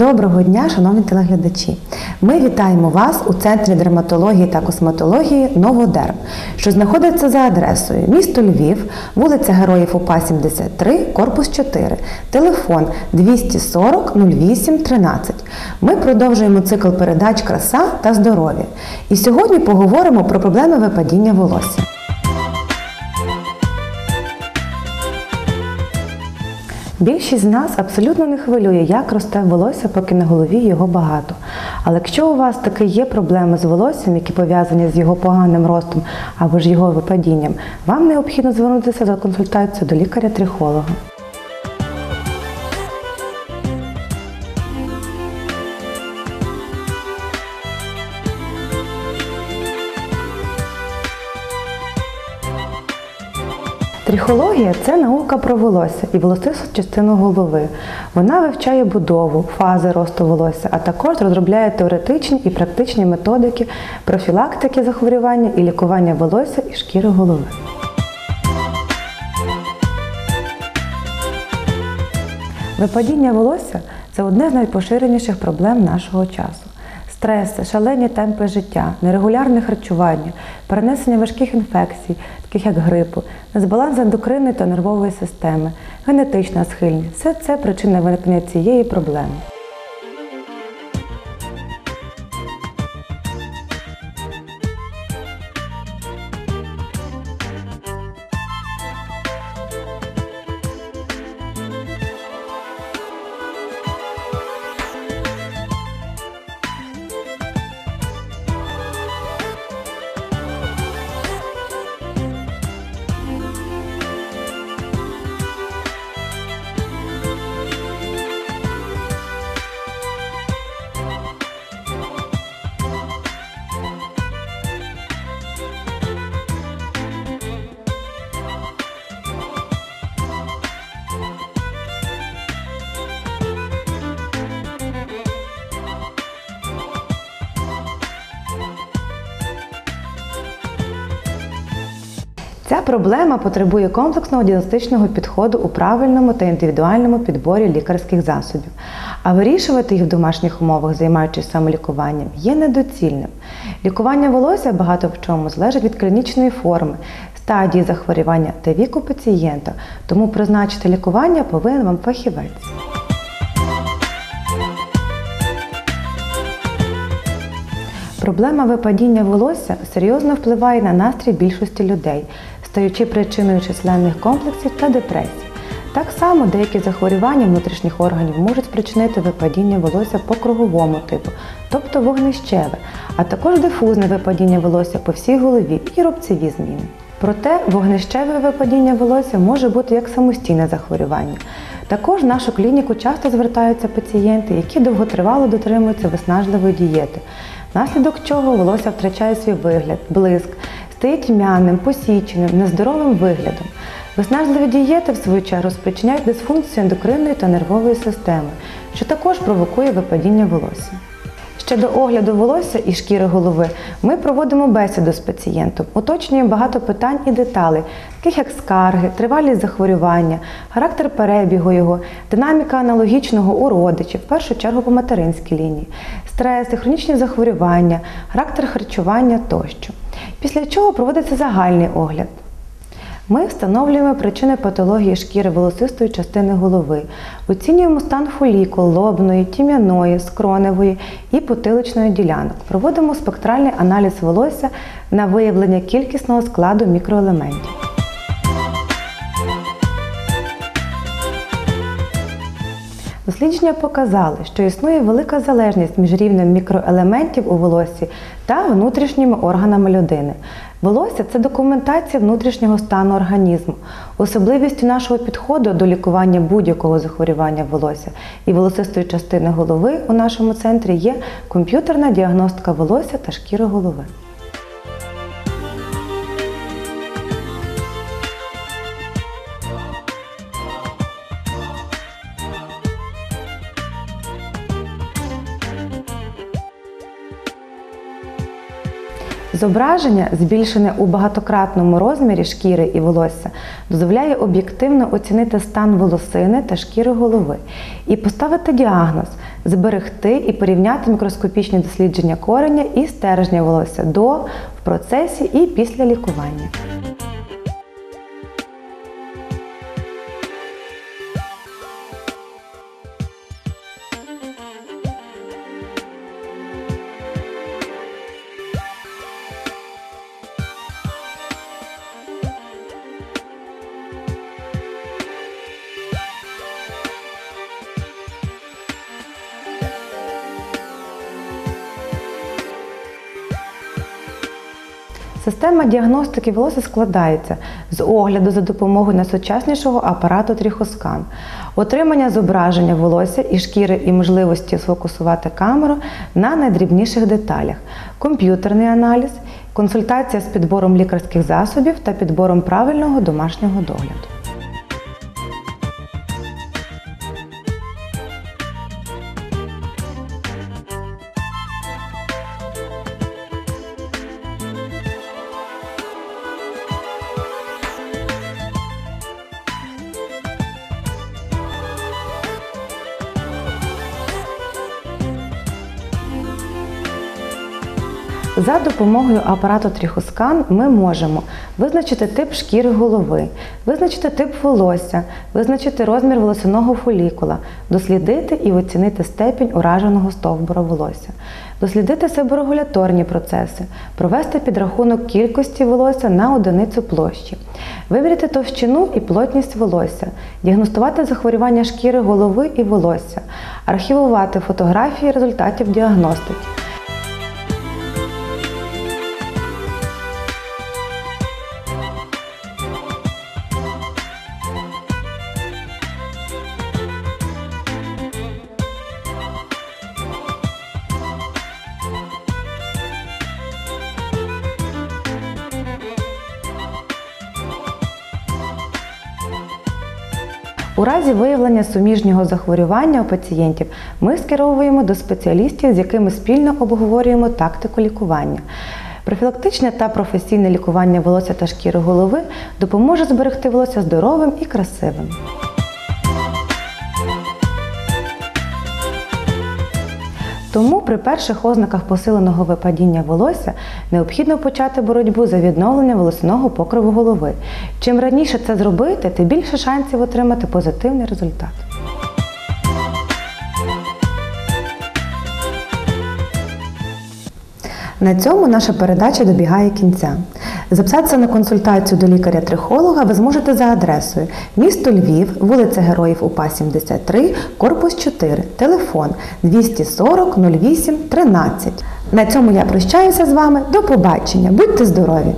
Доброго дня, шановні телеглядачі! Ми вітаємо вас у центрі дерматології та косметології Новодерм, що знаходиться за адресою місто Львів, вулиця Героїв УПА 73, корпус 4, телефон 240 08 13. Ми продовжуємо цикл передач Краса та здоров'я. І сьогодні поговоримо про проблеми випадіння волосся. Більшість з нас абсолютно не хвилює, як росте волосся, поки на голові його багато. Але якщо у вас таки є проблеми з волоссям, які пов'язані з його поганим ростом або ж його випадінням, вам необхідно звернутися за консультацією до лікаря-трихолога. Трихологія це наука про волосся і волосисту частину голови. Вона вивчає будову, фази росту волосся, а також розробляє теоретичні і практичні методики профілактики захворювання і лікування волосся і шкіри голови. Випадіння волосся це одне з найпоширеніших проблем нашого часу. Стреси, шалені темпи життя, нерегулярне харчування, перенесення важких інфекцій, таких як грипу, незбаланс ендокринної та нервової системи, генетична схильність все це причина виникнення цієї проблеми. Ця проблема потребує комплексного діагностичного підходу у правильному та індивідуальному підборі лікарських засобів. А вирішувати їх в домашніх умовах, займаючись самолікуванням, є недоцільним. Лікування волосся багато в чому залежить від клінічної форми, стадії захворювання та віку пацієнта, тому призначити лікування повинен вам фахівець. Проблема випадіння волосся серйозно впливає на настрій більшості людей, стаючи причиною численних комплексів та депресій. Так само деякі захворювання внутрішніх органів можуть спричинити випадіння волосся по круговому типу, тобто вогнищеве, а також дифузне випадіння волосся по всій голові і рубцеві зміни. Проте вогнищеве випадіння волосся може бути як самостійне захворювання. Також в нашу клініку часто звертаються пацієнти, які довготривало дотримуються виснажливої дієти, внаслідок чого волосся втрачає свій вигляд, блиск, стає тьмяним, посіченим, нездоровим виглядом. Виснажливі дієти, в свою чергу, спричиняють дисфункцію ендокринної та нервової системи, що також провокує випадіння волосся. Щодо огляду волосся і шкіри голови, ми проводимо бесіду з пацієнтом, уточнюємо багато питань і деталей, таких як скарги, тривалість захворювання, характер перебігу його, динаміка аналогічного у родичів, в першу чергу по материнській лінії, стреси, хронічні захворювання, характер харчування тощо. Після чого проводиться загальний огляд. Ми встановлюємо причини патології шкіри волосистої частини голови, оцінюємо стан фолікул, лобної, тім'яної, скроневої і потиличної ділянок. Проводимо спектральний аналіз волосся на виявлення кількісного складу мікроелементів. Дослідження показали, що існує велика залежність між рівнем мікроелементів у волоссі та внутрішніми органами людини. Волосся це документація внутрішнього стану організму. Особливістю нашого підходу до лікування будь-якого захворювання волосся і волосистої частини голови у нашому центрі є комп'ютерна діагностика волосся та шкіри голови. Зображення, збільшене у багатократному розмірі шкіри і волосся, дозволяє об'єктивно оцінити стан волосини та шкіри голови і поставити діагноз, зберегти і порівняти мікроскопічні дослідження кореня і стержня волосся до, в процесі і після лікування. Система діагностики волосся складається з огляду за допомогою найсучаснішого апарату тріхоскан, отримання зображення волосся і шкіри і можливості сфокусувати камеру на найдрібніших деталях, комп'ютерний аналіз, консультація з підбором лікарських засобів та підбором правильного домашнього догляду. За допомогою апарату тріхоскан ми можемо визначити тип шкіри голови, визначити тип волосся, визначити розмір волосяного фолікула, дослідити і оцінити степінь ураженого стовбура волосся, дослідити себорегуляторні процеси, провести підрахунок кількості волосся на одиницю площі, виміряти товщину і плотність волосся, діагностувати захворювання шкіри голови і волосся, архівувати фотографії результатів діагностики. У разі виявлення суміжнього захворювання у пацієнтів ми скеровуємо до спеціалістів, з якими спільно обговорюємо тактику лікування. Профілактичне та професійне лікування волосся та шкіри голови допоможе зберегти волосся здоровим і красивим. Тому при перших ознаках посиленого випадіння волосся необхідно почати боротьбу за відновлення волосяного покриву голови. Чим раніше це зробити, тим більше шансів отримати позитивний результат. На цьому наша передача добігає кінця. Записатися на консультацію до лікаря-трихолога ви зможете за адресою місто Львів, вулиця Героїв УПА 73, корпус 4, телефон 240 08 13. На цьому я прощаюся з вами. До побачення. Будьте здорові!